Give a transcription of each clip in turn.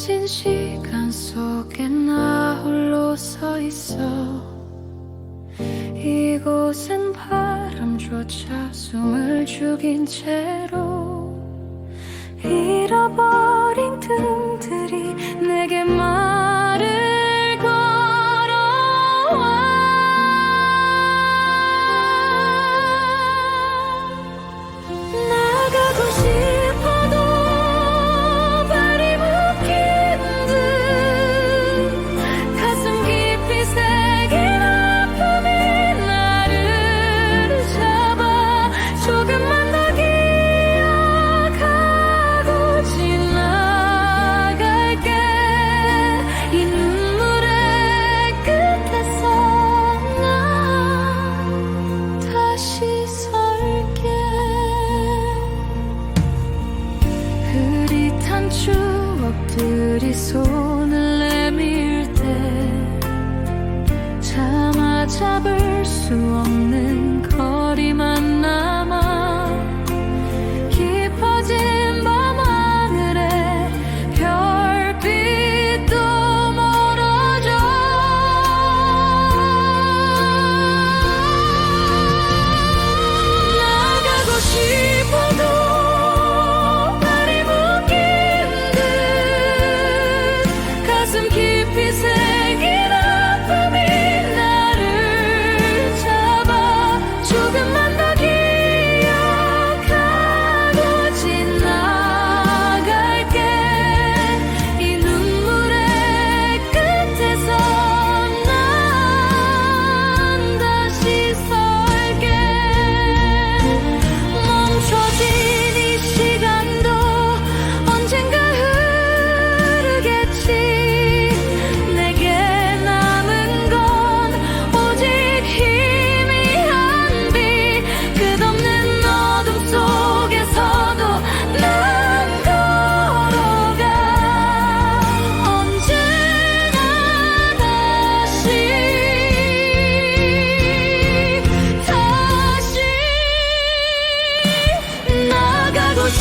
멈춰진 시간 속에 나 홀로 서 있어. 이곳은 바람조차 숨을 죽인 채로 잃어버린 등 추억들이 손을 내밀 때 참아 잡을 수 없는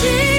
Jesus.